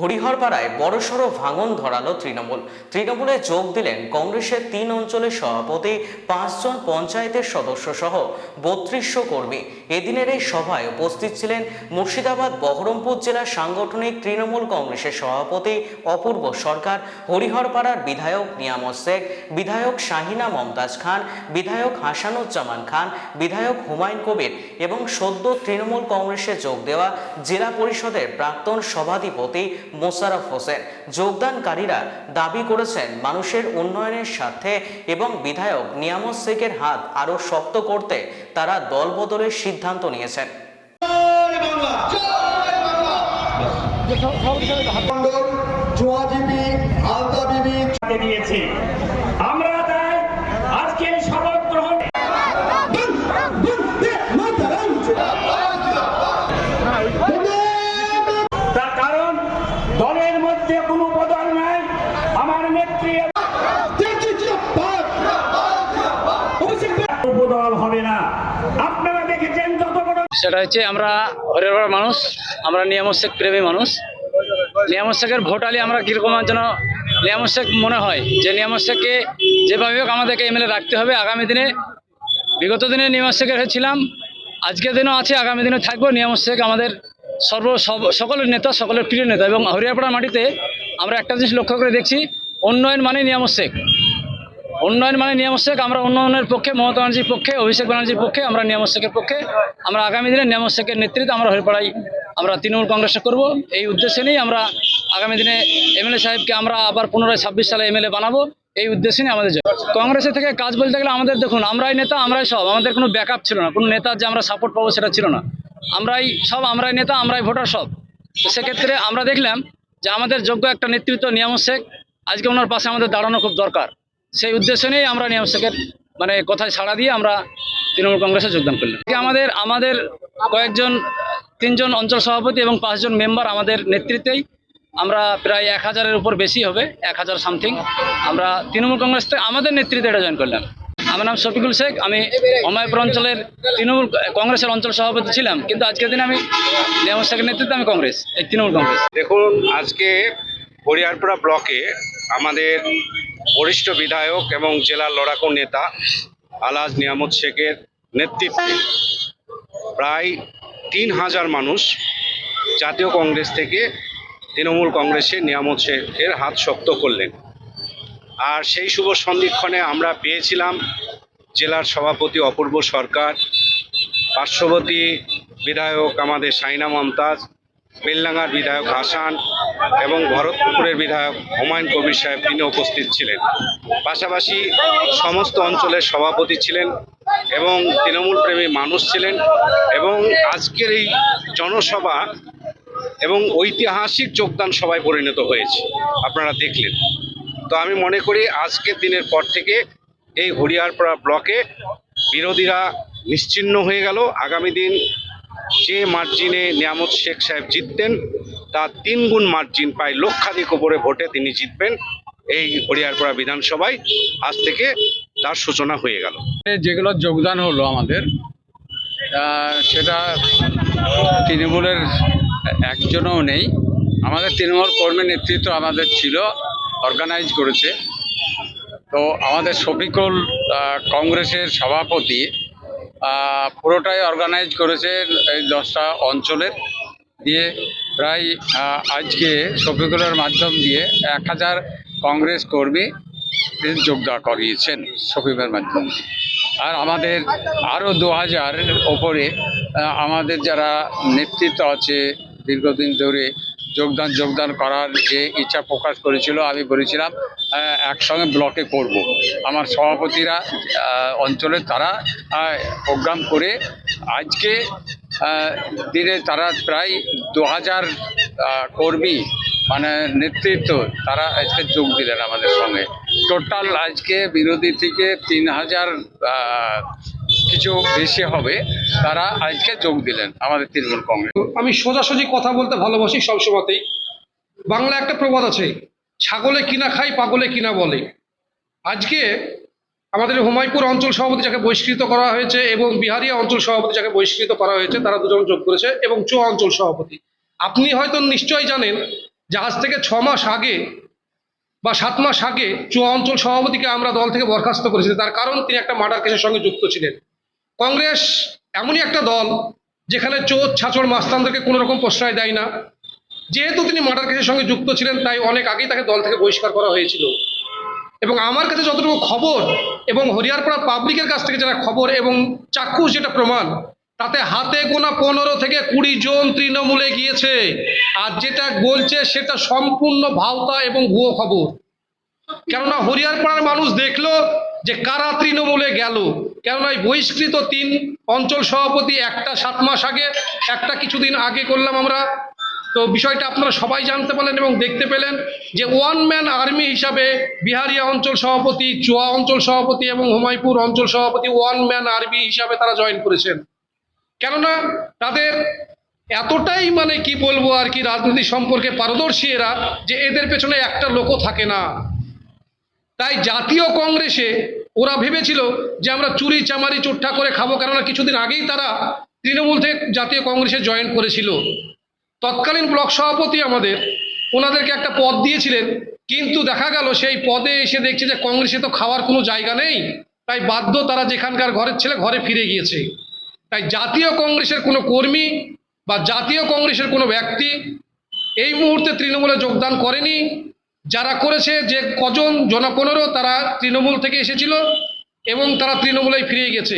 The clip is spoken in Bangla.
হরিহরপাড়ায় বড়সড় ভাঙন ধরালো তৃণমূল। তৃণমূলে যোগ দিলেন কংগ্রেসের তিন অঞ্চলের সভাপতি, পাঁচজন পঞ্চায়েতের সদস্য সহ বত্রিশশো কর্মী। এদিনের এই সভায় উপস্থিত ছিলেন মুর্শিদাবাদ, বহরমপুর জেলার সাংগঠনিক তৃণমূল কংগ্রেসের সভাপতি, অপূর্ব সরকার, হরিহরপাড়ার বিধায়ক নিয়ামত শেখ, বিধায়ক শাহিনা মমতাজ খান, বিধায়ক হাসানুজ্জামান খান, বিধায়ক হুমায়ুন কবির এবং সদ্য তৃণমূল কংগ্রেসে যোগ দেওয়া জেলা পরিষদের প্রাক্তন সভাধিপতি মোশারফ হোসেন। যোগদানকারীরা দাবি করেছেন মানুষের উন্নয়নের স্বার্থে এবং বিধায়ক নিয়ামত শেখের হাত আরও শক্ত করতে তারা দল বদলের সিদ্ধান্ত নিয়েছেন। মন্ডল হবে না। আপনারা দেখেছেন যত বড় সেটা হচ্ছে আমরা হরিয়ার মানুষ, আমরা নিয়ামত শেখ প্রেমী মানুষ। নিয়ামত শেখের ভোট আলি আমরা কীরকম যেন নিয়ামত শেখ মনে হয়, যে নিয়ামত শেখকে যেভাবে হোক আমাদেরকে এমএলএ রাখতে হবে। আগামী দিনে, বিগত দিনে নিয়ামত শেখের হয়েছিলাম আজকের দিনও আছে, আগামী দিনে থাকব। নিয়ামত শেখ আমাদের সর্ব সকলের নেতা, সকলের প্রিয় নেতা। এবং হরিয়ারপাড়ার মাটিতে আমরা একটা জিনিস লক্ষ্য করে দেখছি, উন্নয়ন মানে নিয়ামত শেখ। উন্নয়ন মানে নিয়ামত আমরা উন্নয়নের পক্ষে, মমতা ব্যানার্জির পক্ষে, অভিষেক ব্যানার্জির পক্ষে, আমরা নিয়ামত শেখের পক্ষে। আমরা আগামী দিনে নিয়ামত শেখের নেতৃত্বে আমরা হরিপাড়াই আমরা তৃণমূল কংগ্রেসে করব। এই উদ্দেশ্যে নিয়েই আমরা আগামী দিনে এমএলএ সাহেবকে আমরা আবার পুনরায় ছাব্বিশ সালে এমএলএ বানাবো। এই উদ্দেশ্যে নিয়ে আমাদের। কংগ্রেসের থেকে কাজ বলতে গেলে আমাদের দেখুন, আমরাই নেতা, আমরাই সব। আমাদের কোনো ব্যাকআপ ছিল না। কোনো নেতার যে আমরা সাপোর্ট পাবো সেটা ছিল না। আমরাই সব, আমরাই নেতা, আমরাই ভোটার সব। সেক্ষেত্রে আমরা দেখলাম যে আমাদের যোগ্য একটা নেতৃত্ব নিয়ামত শেখ। আজকে ওনার পাশে আমাদের দাঁড়ানো খুব দরকার। সেই উদ্দেশ্য নিয়েই আমরা নিয়ামত শেখের মানে কথায় সাড়া দিয়ে আমরা তৃণমূল কংগ্রেসে যোগদান করলাম। আমাদের আমাদের কয়েকজন, তিনজন অঞ্চল সভাপতি এবং পাঁচজন মেম্বার আমাদের নেতৃত্বেই আমরা প্রায় এক হাজারের উপর বেশি হবে, এক হাজার সামথিং। আমরা তৃণমূল কংগ্রেস থেকে আমাদের নেতৃত্বে এটা জয়েন করলাম। আমার নাম শফিকুল শেখ, আমি অমায়পুর অঞ্চলের তৃণমূল, কংগ্রেসের অঞ্চল সভাপতি ছিলাম, কিন্তু আজকের দিনে আমি নিয়ামত শেখের নেতৃত্বে আমি কংগ্রেস, এই তৃণমূল কংগ্রেস। দেখুন, আজকে হরিয়ারপুরা ব্লকে আমাদের বরিষ্ঠ বিধায়ক এবং জেলার লড়াকু নেতা আলাজ নিয়ামত শেখের নেতৃত্বে প্রায় তিন হাজার মানুষ জাতীয় কংগ্রেস থেকে তৃণমূল কংগ্রেসে নিয়ামত শেখের হাত শক্ত করলেন। আর সেই শুভ সন্ধিক্ষণে আমরা পেয়েছিলাম জেলার সভাপতি অপূর্ব সরকার, পার্শ্ববর্তী বিধায়ক আমাদের সাইনা মমতাজ বেলডাঙ্গার বিধায়ক হাসান এবং ভরতপুরের বিধায়ক হুমায়ুন কবির সাহেব, তিনি উপস্থিত ছিলেন। পাশাপাশি সমস্ত অঞ্চলের সভাপতি ছিলেন এবং তৃণমূল প্রেমী মানুষ ছিলেন এবং আজকের এই জনসভা এবং ঐতিহাসিক যোগদান সভায় পরিণত হয়েছে। আপনারা দেখলেন। তো আমি মনে করি আজকের দিনের পর থেকে এই হরিয়ারপাড়া ব্লকে বিরোধীরা নিশ্চিহ্ন হয়ে গেল। আগামী দিন যে মার্জিনে নিয়ামত শেখ সাহেব জিততেন তার তিন গুণ মার্জিন প্রায় লক্ষাধিক উপরে ভোটে তিনি জিতবেন এই হরিয়ারপাড়া বিধানসভায়। আজ থেকে তার সূচনা হয়ে গেল। যেগুলো যোগদান হলো আমাদের সেটা তৃণমূলের একজনও নেই। আমাদের তৃণমূল কর্মী নেতৃত্ব আমাদের ছিল অর্গানাইজ করেছে। তো আমাদের শফিকুল কংগ্রেসের সভাপতি পুরোটাই অর্গানাইজ করেছে এই দশটা অঞ্চলের। দিয়ে প্রায় আজকে শফিকুলের মাধ্যম দিয়ে এক হাজার কংগ্রেস কর্মী যোগদান করিয়েছেন শফিকের মাধ্যমে আর আমাদের আরও দু হাজারের ওপরে আমাদের যারা নেতৃত্ব আছে দীর্ঘদিন ধরে যোগদান যোগদান করার যে ইচ্ছা প্রকাশ করেছিল, আমি বলেছিলাম একসঙ্গে ব্লকে করব। আমার সভাপতিরা অঞ্চলে তারা প্রোগ্রাম করে আজকে দিনে তারা প্রায় দু হাজার কর্মী মানে নেতৃত্ব, তারা আজকে যোগ দিলেন আমাদের সঙ্গে টোটাল আজকে বিরোধী থেকে তিন হাজার কিছু বেশি হবে, তারা আজকে যোগ দিলেন আমাদের তৃণমূল কংগ্রেস। আমি সোজাসুজি কথা বলতে ভালোবাসি সবসময়তেই বাংলা একটা প্রবাদ আছে, ছাগলে কিনা খাই পাগলে কিনা বলে। আজকে আমাদের হুমায়পুর অঞ্চল সভাপতি যাকে বহিষ্কৃত করা হয়েছে এবং বিহারিয়া অঞ্চল সভাপতি যাকে বহিষ্কৃত করা হয়েছে, তারা দুজন যোগ করেছে এবং চো অঞ্চল সভাপতি। আপনি হয়তো নিশ্চয়ই জানেন আজ থেকে ছ মাস আগে বা সাত মাস আগে চুয়া অঞ্চল সভাপতিকে আমরা দল থেকে বরখাস্ত করেছি। তার কারণ তিনি একটা মার্ডার কেসের সঙ্গে যুক্ত ছিলেন। কংগ্রেস এমনই একটা দল যেখানে চোর, ছাচড়, মাস্তানদেরকে কোনো রকম প্রশ্রয় দেয় না। যেহেতু তিনি মার্ডার কেসের সঙ্গে যুক্ত ছিলেন, তাই অনেক আগেই তাকে দল থেকে বহিষ্কার করা হয়েছিল। এবং আমার কাছে যতটুকু খবর এবং হরিয়ারপাড়া পাবলিকের কাছ থেকে যারা খবর এবং চাক্ষুষ যেটা প্রমাণ, তাতে হাতে গোনা পনেরো থেকে কুড়ি জন তৃণমূলে গিয়েছে। আর যেটা বলছে সেটা সম্পূর্ণ ভাওতা এবং ভুয়ো খবর। কেননা হরিয়ারপাড়ার মানুষ দেখল যে কারা তৃণমূলে গেল। কেননা এই বহিষ্কৃত তিন অঞ্চল সভাপতি একটা সাত মাস আগে, একটা কিছুদিন আগে করলাম আমরা। তো বিষয়টা আপনারা সবাই জানতে পারলেন এবং দেখতে পেলেন যে ওয়ান ম্যান আর্মি হিসাবে বিহারিয়া অঞ্চল সভাপতি, চুয়া অঞ্চল সভাপতি এবং হুমায়পুর অঞ্চল সভাপতি ওয়ান ম্যান আর্মি হিসাবে তারা জয়েন করেছেন। কেননা তাদের এতটাই মানে কি বলব আর কি রাজনীতি সম্পর্কে পারদর্শী এরা যে এদের পেছনে একটা লোকও থাকে না। তাই জাতীয় কংগ্রেসে ওরা ভেবেছিল যে আমরা চুরি, চামারি চোট্টা করে খাব, কেননা কিছুদিন আগেই তারা তৃণমূল থেকে জাতীয় কংগ্রেসে জয়েন করেছিল। তৎকালীন ব্লক সভাপতি আমাদের, ওনাদেরকে একটা পদ দিয়েছিলেন, কিন্তু দেখা গেল সেই পদে এসে দেখছে যে কংগ্রেসে তো খাওয়ার কোনো জায়গা নেই, তাই বাধ্য তারা যেখানকার ঘরের ছেলে ঘরে ফিরে গিয়েছে। তাই জাতীয় কংগ্রেসের কোনো কর্মী বা জাতীয় কংগ্রেসের কোনো ব্যক্তি এই মুহূর্তে তৃণমূলে যোগদান করেনি যারা করেছে যে কজন জনপনেরও পনেরো তারা তৃণমূল থেকে এসেছিল এবং তারা তৃণমূলে ফিরে গেছে।